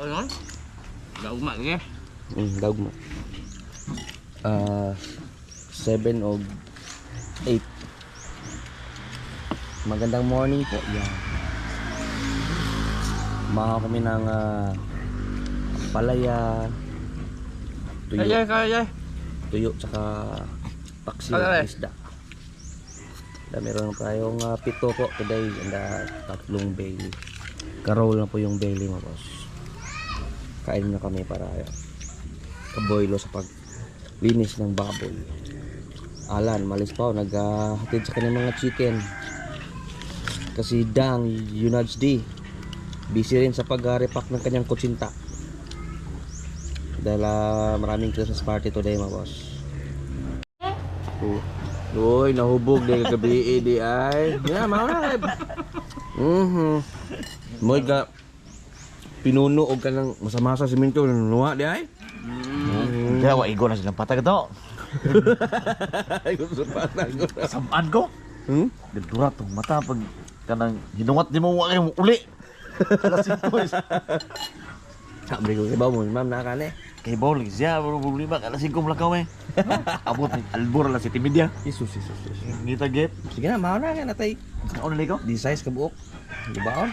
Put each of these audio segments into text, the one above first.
Ano? Daugma lagi. Mm, daog mo. Ah, 7 o 8. Magandang morning po. Yan. Mga kami ng ah, palaya, tuyo, Kaya kaya. tuyo, tsaka paksiw, Alay. isda. Da, meron tayong ah, pito po today and ah, tatlong Bailey. Karol na po yung Bailey mo boss. Kain na kami para uh, kaboylo sa paglinis ng baboy. Alan, malis pa naghahatid sa kanyang mga chicken. Kasi Dang, Yunaj D, busy rin sa pag-repack ng kanyang kutsinta. Dahil ah, maraming Christmas party today mga boss. Oh. Uy, nahubog na yung gabi eh, di ay. Yeah, mauna Mhm. Moy ka pinuno og kanang masa-masa simento nuwa di ay. Kaya wa igo na silang patag to. Ay, gusto pa na ko. Samaan ko. Hmm? Gagdura tong mata pag kanang hinungat di mo wa kay uli. Alas 5 is. Sabi ko, iba mo, ma'am, nakakane. Kay bowling siya, problema alas 5 lakaw eh. Abot ni albor la si Timedia. Isus, isus, isus. Ngita get. Sige na, mauna ka na tay. Ano nila ko? Di size ka buok. Di ba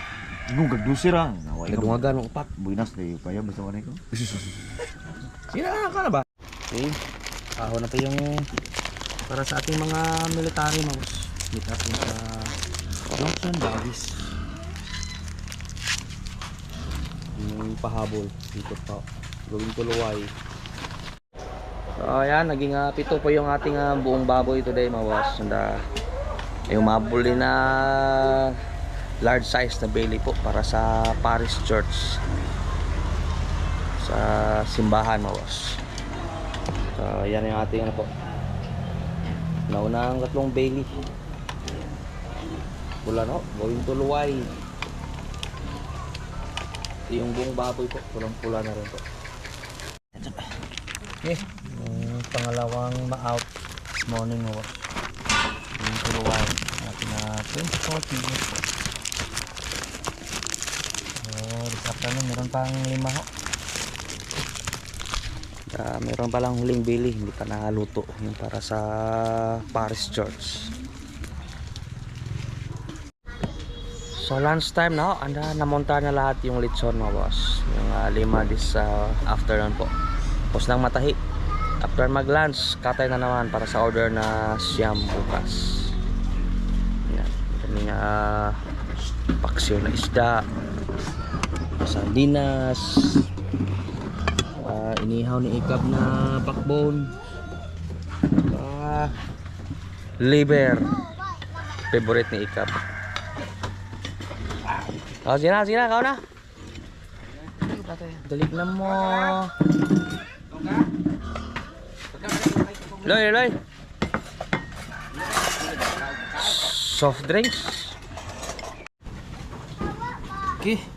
on? Nung gagdusir ah. Wa igo. Nagdungagan ng upat. Buinas na pa yan basta wala ko. Sige na, ka na ba? Okay. Aho na pa yung para sa ating mga military mouse. Meet up sa Johnson Davis. Yung pahabol dito pa. Gawin tuluway. So ayan, naging uh, pito po yung ating ah, buong baboy today mga boss. And uh, yung mabuli na large size na Bailey po para sa Paris Church sa simbahan mga boss. So, yan yung ating ano po. Nauna ang tatlong Bailey. Pula no, gawin tuluway. Yung buong baboy po, pulang pula na rin po. Okay, yung pangalawang ma-out this morning boss. Yung tuluway. Natin na 24 kilos po. So, afternoon, meron pang lima ho. Ah, meron pa lang huling bili, hindi pa nakaluto. Yung para sa Paris Church. So lunch time na, ho. anda namonta na lahat yung lechon mga boss. Yung ah, lima this ah, afternoon po. Tapos nang matahi. After mag lunch, katay na naman para sa order na siyam bukas. Yan. Kaming uh, paksiw na isda. Sardinas. Ah, inihaw ni Ikab na backbone. Ah, liver. Favorite ni Ikab. Oh, sige na, sige na, kau na. Dalik na mo. Loy, loy. Soft drinks. Okay.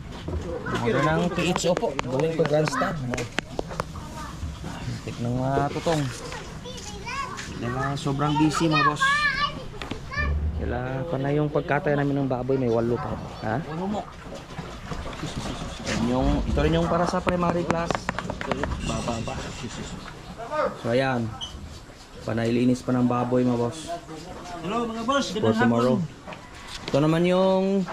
Order ng PHO po. Going to Grandstand. Tik ng mga tutong. Dahil sobrang busy mga boss. Kaya pa na yung pagkatay namin ng baboy may walo pa. Ha? Yan yung, ito rin yung para sa primary class. Baba ba? So ayan. Panailinis pa ng baboy mga boss. Hello mga boss, For tomorrow. Ito naman yung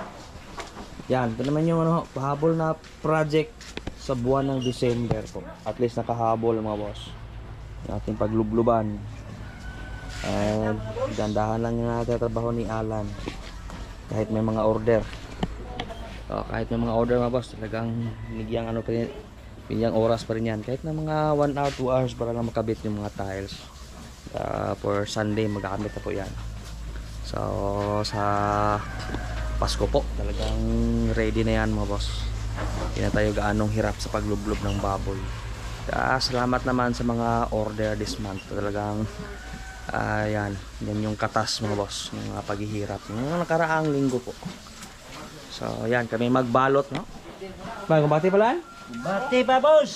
yan, ito naman yung ano, pahabol na project sa buwan ng December po. At least nakahabol mga boss. Yung ating paglubluban. And gandahan lang yung natatrabaho ni Alan. Kahit may mga order. Oh, kahit may mga order mga boss, talagang nigyang ano pa rin, binyang oras pa rin yan. Kahit na mga 1 hour, 2 hours para lang makabit yung mga tiles. Uh, for Sunday, magagamit na po yan. So, sa Pasko po, talagang ready na yan mga boss. Hindi na tayo gaanong hirap sa paglublob ng baboy. Kaya salamat naman sa mga order this month. Talagang, ayan, yan yung katas mga boss, ng mga paghihirap. Yung nakaraang linggo po. So, ayan, kami magbalot, no? Bagong bati pala? Bati pa boss.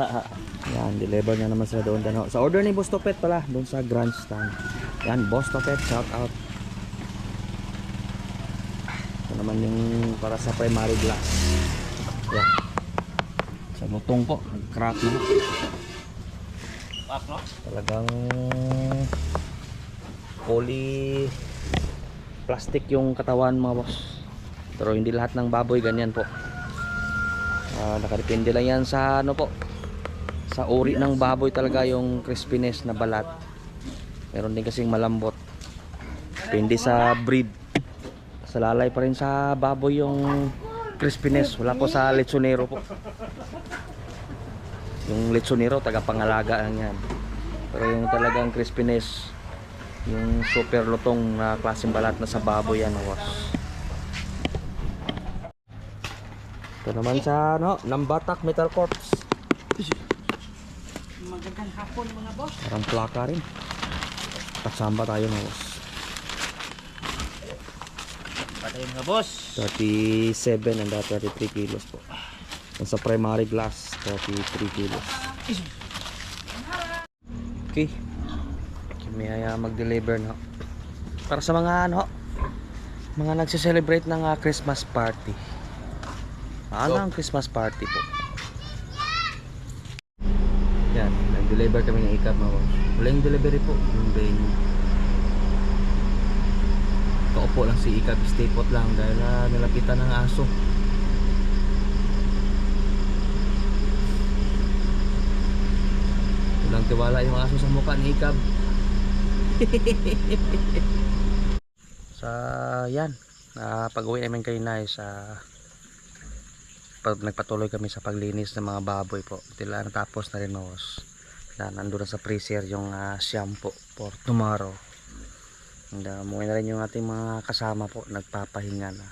Yan, deliver na naman sila doon. Dano. Sa order ni Boss Topet pala, doon sa grandstand. Yan, Boss Topet, shout out. Naman yung para sa primary glass. Yan. Sa lutong po, crack na. Pak no? Talagang poly plastic yung katawan mga boss. Pero hindi lahat ng baboy ganyan po. Ah, nakadepende lang yan sa ano po. Sa uri ng baboy talaga yung crispiness na balat. Meron din kasing malambot. Depende sa breed. Sa lalay pa rin sa baboy yung crispiness. Wala po sa lechonero po. Yung lechonero, taga pangalaga lang yan. Pero yung talagang crispiness, yung super lutong na klaseng balat na sa baboy yan, was. Ito naman sa ano, Nambatak Metal Corps. Magandang hapon mga boss. Parang plaka rin. Kasamba tayo mga boss. Patay mga boss. 37 and uh, 33 kilos po. Yung sa primary glass, 33 kilos. Okay. Kami ay uh, mag-deliver na. Para sa mga ano, mga nagse-celebrate ng uh, Christmas party. Ano ang Christmas party po? Yan, nag-deliver kami ng ikap mga boss. Wala yung delivery po, yung venue. Kaupo lang si Ikab, stay put lang dahil uh, nilapitan ng aso. Walang tiwala yung aso sa mukha ni Ikab. sa yan, uh, pag-uwi namin kayo na sa pag nagpatuloy kami sa paglinis ng mga baboy po. Tila natapos na rin mga na nandun na sa freezer yung uh, shampoo for tomorrow. And uh, umuwi na rin yung ating mga kasama po, nagpapahinga na.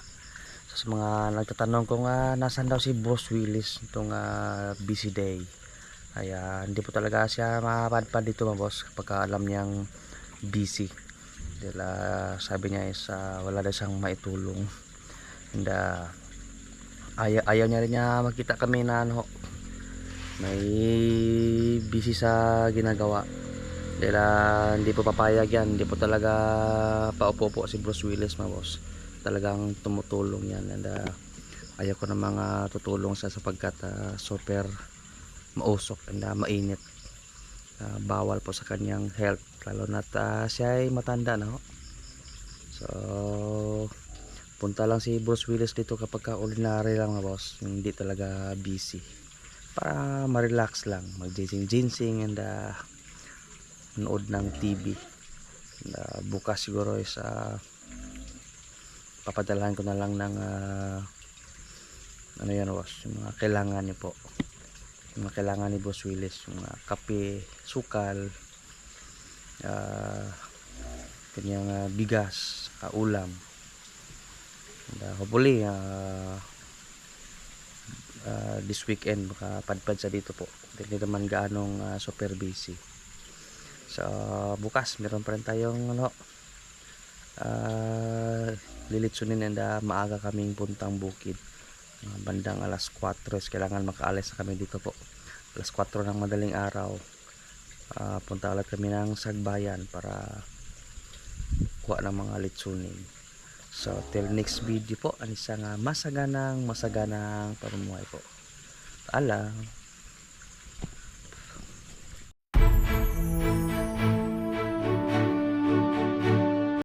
So, sa mga nagtatanong kung uh, nasan daw si Boss Willis itong uh, busy day. Ay uh, hindi po talaga siya mapadpad dito mga boss kapag alam niyang busy. Dahil uh, sabi niya is uh, wala daw siyang maitulong. And uh, ayaw, ayaw niya rin niya makita kami na ano, may busy sa ginagawa dahil ah, hindi po papayag yan. Hindi po talaga paupo po si Bruce Willis mga boss. Talagang tumutulong yan. And ah, ayaw ko na mga tutulong sa sapagkat ah, super mausok and ah, mainit. Ah, bawal po sa kanyang health. Lalo na siya ay matanda na ho. so punta lang si Bruce Willis dito kapag ka ordinary lang mga boss. Hindi talaga busy. Para ma-relax lang. Mag ginseng and ah, nood ng TV na bukas siguro is uh, papadalahan ko na lang ng ah, ano yan boss? Yung mga kailangan niyo po. Yung mga kailangan ni Boss Willis. Yung mga kape, sukal uh, kanyang ah, bigas ah, ulam. And uh, hopefully uh, uh, this weekend makapadpad sa dito po. Hindi naman gaanong ah, super busy So, bukas meron pa rin tayong ano, uh, lilitsunin and uh, maaga kaming puntang bukid. Mga bandang alas 4 is kailangan makaalis na kami dito po. Alas 4 ng madaling araw. Uh, punta ulit kami ng Sagbayan para kuha ng mga litsunin. So, till next video po, ang isang uh, masaganang masaganang pamumuhay po. Paalam.